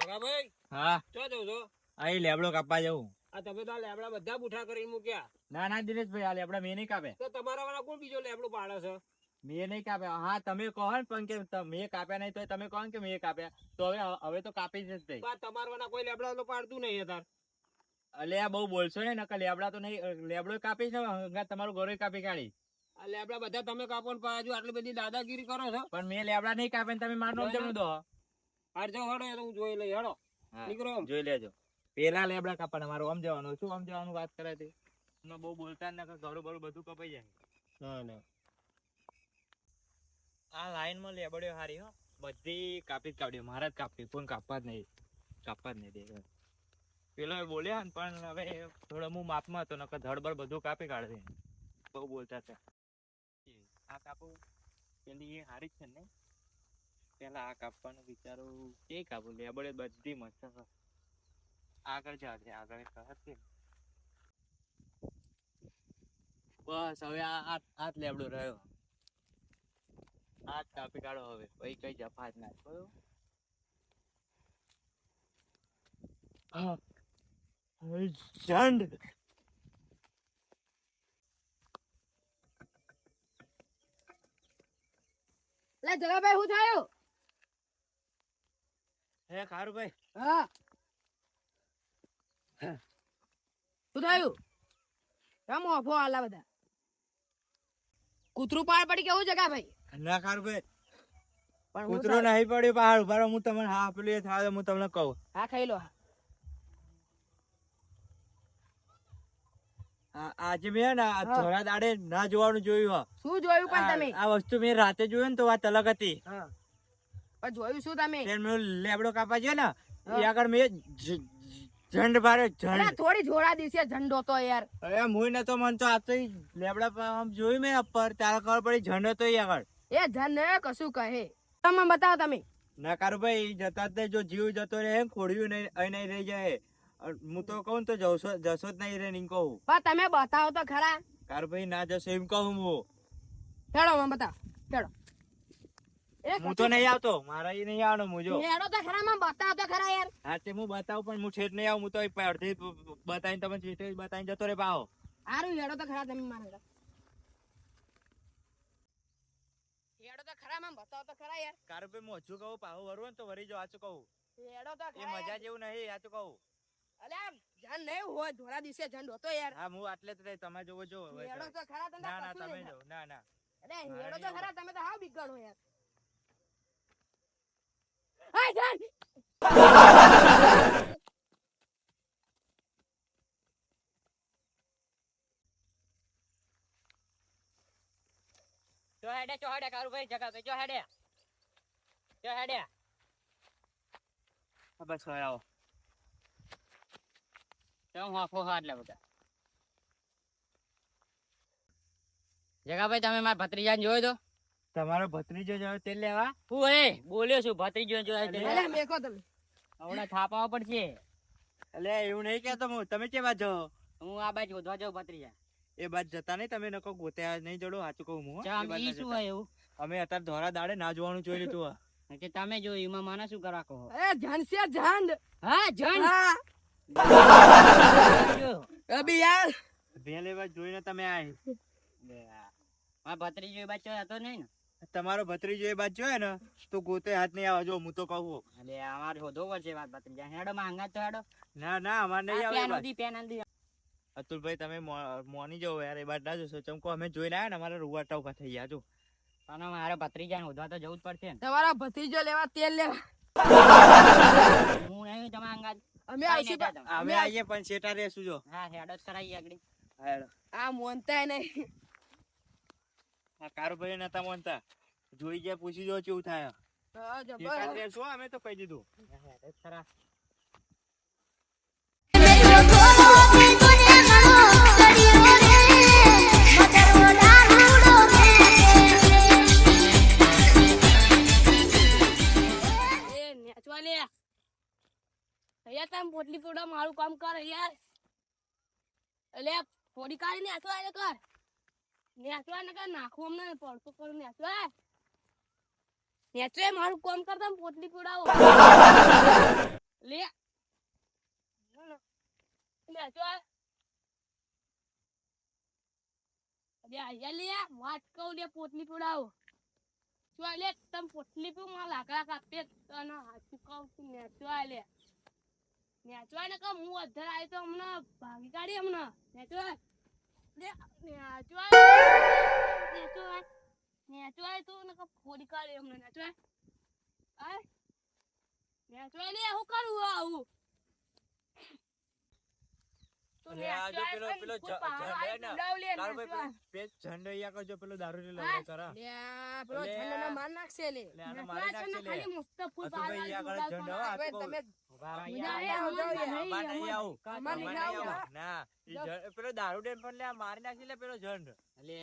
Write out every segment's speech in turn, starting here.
જગાભાઈ હા. ચો જવું છો? અહીં લેબડો કાપવા જવું આ તમે તો લેબડા બધા બુઠા કરી મૂક્યા. ના ના દિનેશભાઈ આ લેબડા મેં નહીં કાપે તો તમારા વાળા કોણ બીજો લેબડું પાડે છે? મેં નહીં કાપ્યા. હા તમે કહો ને પણ કે મેં કાપ્યા નહીં તો તમે કહો કે મેં કાપ્યા. તો હવે હવે તો કાપી જ નથી. તમારા વાળા કોઈ લેબડા પાડતું નહીં તાર અલે આ બહુ બોલશો ને નકર લેબડા તો નહીં લેબડો કાપી છે હંગા તમારું ઘરે કાપી કાઢી. આ લેબડા બધા તમે કાપો ને પાછું આટલી બધી દાદાગીરી કરો છો. પણ મેં લેબડા નહીં કાપે તમે મારનો ના, ના. જમણું દો હારજો હડો એ તો હું જોઈ લઈ હડો નીકળો જોઈ લેજો. પેલા લેબડા કાપવાના મારું આમ જવાનું શું આમ જવાનું વાત કરે તે? બહુ બોલતા જ નકર ઘરું બરું બધું કપાઈ જાય. ના ના. આ લાઈનમાં લેબડ્યો હારી હો. બધી કાપી જ કાપડી મારે જ કાપી કોણ કાપવા જ નહીં કાપવા જ નહીં દે. પેલો એ બોલ્યા ને, પણ હવે થોડો હું માપમાં હતો, નકર ધડબડ બધું કાપી કાઢે બહુ બોલતા હતા. આ કાપો, પેલી એ હારી છે ને. પેલા આ કાપવાનું વિચારો કે કાપું લેબડે બધી મસ્ત આગળ જા છે આગળ એક બસ, હવે આ આ લેબડો રહ્યો. આ કાપી કાઢો હવે, પછી કઈ જફાત ના બરોબર હા. હવે લે જગાભાઈ હું થયું હે? ખારુભાઈ. હા. શું થયું કેમ ઓફો આલા બધા? કૂતરું પાડ પડી કેવું જગાભાઈ ના ખારુભાઈ. પણ કૂતરું નહીં પડ્યું પહાડ ઉપર હું તમને હા પેલું એ થાય હું તમને કહું. હા ખાઈ લો આ- આજે મેં ને થોડા દાડે ના જોવાનું જોયું હો. શું જોયું પણ તમે? આ વસ્તુ મેં રાતે જોયું ને તો વાત અલગ હતી. પણ જોયું શું તમે? લેબડો કાપા છે ને એ આગળ મેં ઝંડ ભારે ઝંડ. થોડી જોડા દિવસે ઝંડો તો યાર. અરે મુઈ તો મન તો આ તો લેબડા પર આમ જોયું મેં ઉપર ત્યારે ખબર પડી ઝંડ હતો એ આગળ. એ ઝંડ ને કશું કહે. તમે બતાવો તમે. ના કારુભાઈ જતા જો જીવ જતો રહે ખોડ્યું નહીં નહીં રહી જાય. હું તો કહું તો જશો જશો જ નહીં રે નહીં કહું. પણ તમે બતાવો તો ખરા. કારુભાઈ ના જશો એમ કહું હું. હેડો મને બતાવો. હેડો. હું તો નહીં આવતો. મારા એ નહીં આવવાનો હું જો. હેડો તો ખરા મને બતાવો તો ખરા યાર. હા તે હું બતાવું પણ હું છેટ નહીં આવું. હું તો અડધી બતાવીને તમે છેટે બતાવીને જતો રે પાવો સારું હેડો તો ખરા તમે મારે હેડો તો ખરા મને બતાવો તો ખરા યાર. કારુભાઈ હું હજુ કહું પાહો વરવું ને તો વરી જો આચું કહું. હેડો તો એ મજા જેવું નહીં આચું કહું. અલે આમ ઝંડ નહીં હોય ધોળા દિવસે ઝંડ હોતો યાર. હા હું આટલે જ તમે જોવો જો હેડો તો. ખરા તમે ના ના તમે જો ના ના. અરે હેડો તો ખરા તમે તો યાર. હાય જો હેડે જો હેડે કારુભાઈ જગા જો હેડે. જો હેડે. બસ આવો. તો હોફો હાથ બધા. જગાભાઈ તમે મારા ભત્રીજાને જોયો તો? તમારો ભત્રીજો જોયો તે લેવા હું એ બોલ્યો છું ભત્રીજો જોયો તે અલે મેકો તમે. હમણાં થાપાવા પડશે. અલે એવું નહીં કહેતો હું. તમે કે બાજુ હું આ બાજુ ગોધવા જાઉં ભત્રીજા. એ બાજ જતા નહીં તમે નકો ગોત્યા નહીં જોડો સાચું કહું હું ઈ શું હોય એવું. અમે અત્યારે ધોરા દાડે ના જોવાનું જોઈ લીધું કે તમે જો એમાં માના શું કરવા કહો એ ઝંડ છે હા જાન હા. અબી યાર. જોઈને તમે આય. મારા ભત્રીજો એ બાજુ હતો નહીં ને. તમારો ભત્રીજો એ બાદ જોયે ને તો ગોતે હાથ નહીં આવે. જો હું તો કહું. એટલે અમારે શોધો પડશે વાત ભત્રીજા. હેડો માંગા તો હેડો. ના ના અમારે નહીં આવે પેન બાજ. અતુલભાઈ તમે મોની જાઓ યાર એ બાદ ના જશો. ચમકો અમે જોઈને આવ્યા ને અમારે રૂવાટા ઊભા થઈ ગયા. જો. પણ મારે ભત્રીજાને ઉધવા તો જવું જ પડશે તમારા ભત્રીજો લેવા તેલ લેવા. હું નહીં તમે અંગાત અમે તમે. અમે આવીએ પણ શેટા રહેશું જો. હા હેડો જ કરાવીએ આગળી. હાલો. આ મોનતા નહીં. આ કારુભાઈ નતા મોનતા. જોઈ જાય પૂછી જો કેવું થાય. હા, જબર. શેટા રહેશું અમે તો કહી દીધું. હેડો જ ખરા તમે પોટલી પોડા મારું કામ કર યાર. એટલે થોડી કાઢી ને આસવા એટલે કર નેચવા ને કર નાખું અમને પડતો કરું નેચવા નેચવે મારું કામ કરતા પોટલી પીવડાવો લે. નેચવા લે કહું લે પોટલી પીવડાવો શું લે, તમ પોટલી પીવું? મારા લાકડા કાપે તને. હાથું કહું છું નેચવા લે. નેચવા ને કમ હું અધર આવી તો હમણાં ભાગી કાઢી હમણાં. નેચવા નેચવા નેચવા નેચવા તો ને કમ ફોડી કાઢી હમણાં. નેચવા આ. નેચવા ને હું કરું આવે, પેલો દારૂ ડેમ પણ મારી નાખી લે પેલો ઝંડ. એટલે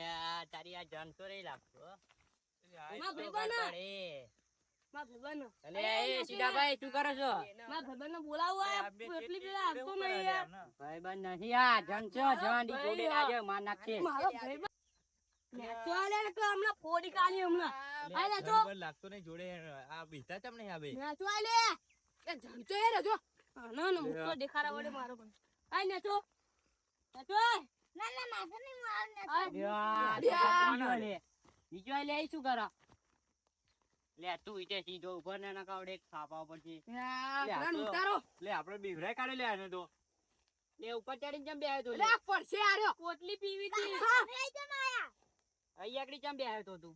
તારી આ જાન તો નહીં લાગતો હો. માં તો મારા કરો છો મારા નહીં નથી આ જન છો જોડે આજે માર નાખશે મારો. નેચો ને નેચો. લાગતો નહીં જોડે આ બીતા ચમ નહીં આ બે એ જમતો એ રે જો. હા, ના, ના, મુક્કો દેખાડા વડે મારો પણ. આ નેચો. નેચો. આ લ્યા, લ્યા. બીજો લે. બીજો લે શું કરો લે તું ઈટે સીધો ઊભો ને ના કાવડે એક થાપા પછી લે, ઉતારો. લે આપણે બીવરાય કાઢે લે આને તો. લે ઉપર ચડીને ચમ બેહ્યો તો લે પડશે આ રહ્યો. પોટલી પીવી હતી. અહીં આગળ ચમ બેહ્યો તો તું.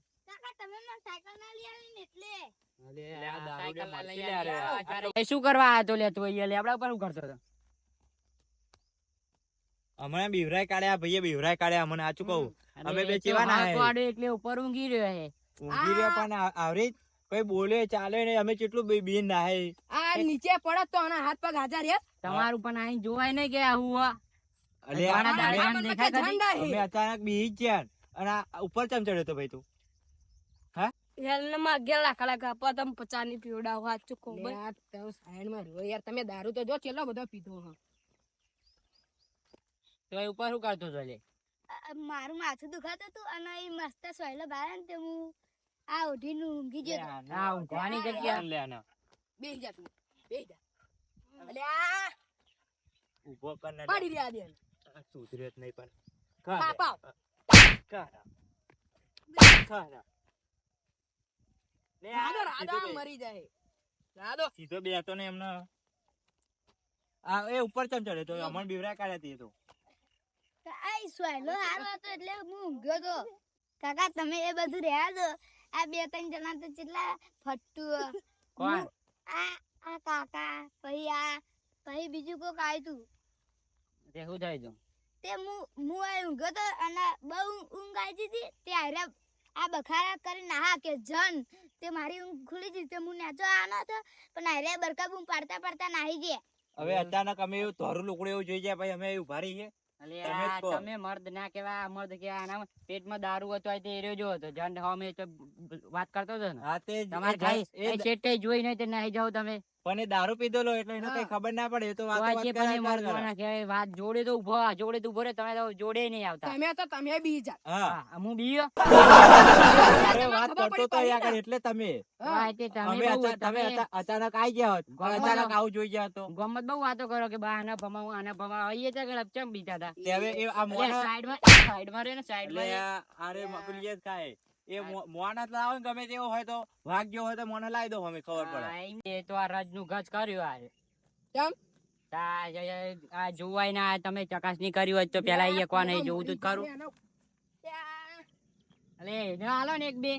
ને શું કરવા આવ્યો લે તું અહીંયા લે આપડા ઉપર શું કરતો હતો હમણાં બીવરાય કાઢ્યા ભાઈએ બીવરાય કાઢ્યા મને સાચું કહું? અમે બે હે. વાળો એટલે ઉપર ઊંઘી રહ્યો હે. ઊંઘી રહ્યો પણ આવરી? કોઈ બોલે ચાલે ને અમે કેટલું બી- નાહે. આ નીચે પડત તો આના હાથ પગ હાજર રે તમારું પણ અહીં જોવાય નહીં ગયા આ અલે આના દાડા દેખાય હે. અમે અચાનક બી જ ગયા અને ઉપર ચમ ચડ્યો તો ભાઈ તું? હેલમાં અગિયાર લાકડા કાપવા તમે પચાની પીવડાવો હાચું કહું ભાઈ સાઈડમાં રહ્યો યાર તમે દારૂ તો જો ચેલો બધો પીધો હ. તો એ ઉપર શું કરતો હતો લે? મારું માથું દુખાતું હતું અને એ મસ્ત સોયલો બહાર ને તે હું આ ઉઠીને ઊંઘી ગયો હતો. ના ઊંઘવાની જગ્યા લે ના બેહી જા તું બેહી જા. અલ્યા ઊભો કર ને. પાડી રહ્યા દે સુધરેત નહીં પણ. પાપા કાઢા. કાઢા. લે આ રાધો રાધો. મરી જાય. રાધો. સીધો બે ને એમને. આ એ ઉપર ચમ ચડે તો અમન બીવરા કાઢ્યા તો આઈ આ સોયલો હારો હતો એટલે હું ઊંઘ્યો તો. કાકા તમે એ બધું રહ્યા દો આ બે ત્રણ જણા તો કેટલા ફટ્ટુ. કોણ? આ આ કાકા પછી આ પછી બીજું કોક આવ્યું તું તે શું થાય તું તે હું હું આ ઊંઘ્યો તો અને બહુ ઊંઘ આવી હતી તે હારે આ બખારા કરી નાહા કે જન. તે મારી ઊંઘ ખુલી હતી તે હું નેચો આનો હતો પણ હારે બરકા બૂમ પાડતા પાડતા નાહી ગયા. હવે અચાનક અમે એવું ધોરું લુકડું એવું જોઈ જાય ભાઈ અમે એવું ભારી અલે તમે મર્દ ના કેવા મર્દ કેવાય આના પેટમાં દારૂ હતો તે એર્યો જો હતો હોમે વાત કરતો હતો ને. તમારે એ જોઈ નહીં તે નાહી જાવ તમે. પણ એ દારૂ પીધેલો એટલે એને કઈ ખબર ના પડે એ તો વાત વાત જોડે તો ઊભો જોડે તો ઊભો રે તમે તો જોડે નહીં આવતા. તમે તો તમે બી જા હા. હા, બી? અરે વાત કરતો તો અહીંયા એટલે તમે. હા. એટલે તમે તમે અચાનક આવી ગયા હોત. અચાનક આવું જોઈ ગયા તો. ગમત બહુ વાતો કરો કે બા આના ભમાવું આના ભમા આઈએ તો કે ચમ બીતા હતા? તે હવે એ આ મોણા સાઈડમાં સાઈડમાં રે ને સાઈડમાં અરે મકુલિયત ખાય. એ મોને મોણા લાવો ને ગમે તેવો હોય તો વાગ્યો હોય તો મોને લાવી દો અમે ખબર પડે. એ તો આ રજનું ગજ કર્યું આ. કેમ? આ જોવાય ના તમે ચકાસણી કરી હોય તો પેલા એ કોને જોવું તું કરું અલે એને હાલો ને એક બે.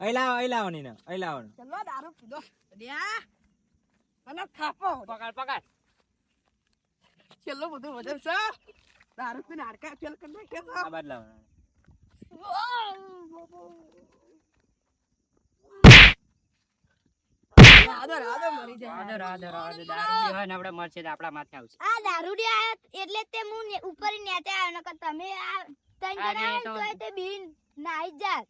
અહીં લાવો અહીં લાવો ને અહીં લાવો ને. ચલો દારૂ પીધો અને થાપો. પકડ પકડ. છેલ્લો બધું વધે છે. દારૂ પીને હાડકા ફેલ કરી નાખે છે. માથે આવશે. આ આયા એટલે તે હું ઉપર આવ્યો નકર તમે આ ત્રણ અરે જણા એ તો- આવ્યા ને તોય તે બીન નાહી જાત.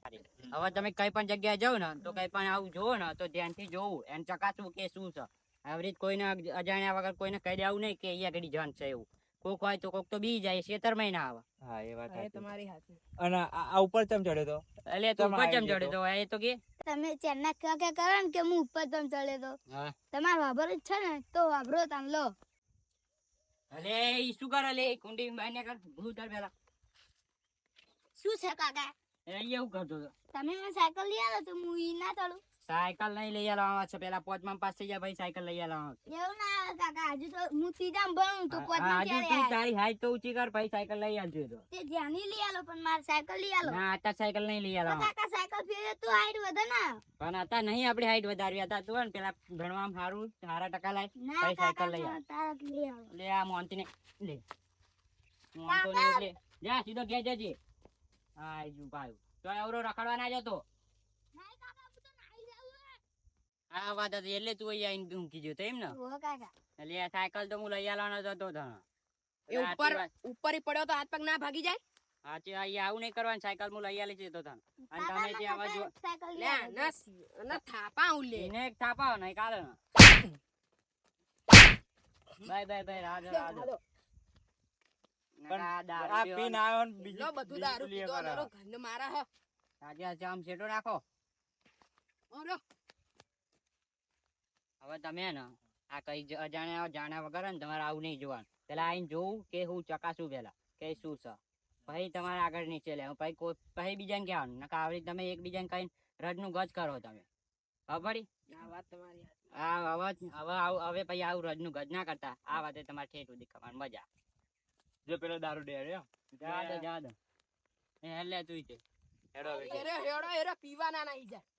હવે તમે કઈ પણ જગ્યાએ જાવ ને તો કઈ પણ આવું જોવો ને તો ધ્યાનથી જોવું. એને ચકાસવું કે શું છે. આવી રીત કોઈને અજાણ્યા વગર કોઈને કહી દેવું નહીં કે અહીંયા ઘડી જન છે એવું. કોક હોય તો કોક તો બી જાય શેતરમાં ના આવે. હા એ વાત તમારી હાથે અને આ ઉપર ચમ ચડ્યો તો? એટલે તો ઉપર ચમ આવી ચડે તો? એ તો કે? તમે ચેન્ના કે કે કરો ને કે હું ઉપર તમ ચડે તો? તમાર તમારે જ છે ને તો વાબરો તમ લો. અલે ઈ શું કરે લે? કુંડી બાર ને કર ભૂત પેલા. શું છે કાકા? એ એવું કરતો હતો તમે મને સાયકલ લઈ આવો તો હું ઈ ના ચડું. સાયકલ નહીં લઈ આવવાનો છે. પેલા પોચમાં પાસ થઈ જાય ભાઈ સાયકલ લઈ આવવાનો એવું ના આવે કાકા હજુ તો હું સીધા ભણું તો પોચમાં ક્યારે આવે? તારી હાઈટ તો ઊંચી કર ભાઈ સાયકલ લઈ આવજો તો. તે ધ્યાની લઈ આલો પણ માર સાયકલ લઈ આલો. ના આતા સાયકલ નહીં લઈ તો કાકા સાયકલ ફેરે તું હાઈટ વધે ને. પણ આતા નહીં આપણી હાઈટ વધારવી હતા તું ને પેલા ભણવામાં સારું સારા ટકા લાય ભાઈ સાયકલ લઈ આવ. આલો. લે આ મોંતી ને લે. મોંતો ને લે જા સીધો ઘેર જજે. આ જુ ભાઈ તો એવરો રખડવા ના જતો નહીં કાકા હું તો નાઈ જાઉં હે. આ વાત હતી એટલે તું અહીંયા આવીને ઊંઘી ગયો એમ ને? એટલે આ સાયકલ તો હું લઈ આવવાનો જ હતો ધણ એ ઉપર ઉપર પડ્યો તો હાથ પગ ના ભાગી જાય? સાચી અહીંયા આવું નહીં કરવાનું સાયકલ હું લઈ આલી છે તો તને અને તમે જે આવા જો લે. ના થાપા હું લે. એને એક થાપાવો નહીં કાલે બાય બાય બાય રાજો રાજો. પણ આ પીન આવ્યો ને બીજી બધું દારૂ પીતો. મારા હ. આજે આજે આમ શેઠો નાખો. ઓરો હવે તમે ને આ કઈ અજાણ્યા જાણ્યા વગર ને તમારે આવું નહીં જોવાનું. પેલા આઈને જોવું કે હું ચકાસું પેલા કે શું છે. પછી તમારે આગળ નીચે લેવું પછી કોઈ પછી બીજાને કહેવાનું. નકા આવડી તમે એકબીજાને કઈ રજનું ગજ કરો તમે. ખબર આ વાત તમારી હા હવે હવે આવું હવે પછી આવું રજનું ગજ ના કરતા. આ વાતે તમારે ઠેઠ સુધી ખાવાની. મજા. જો પેલો દારૂ ડે રહ્યો જા દે જા દે એ હેલે તું. હેડો પીવાના નહીં જાય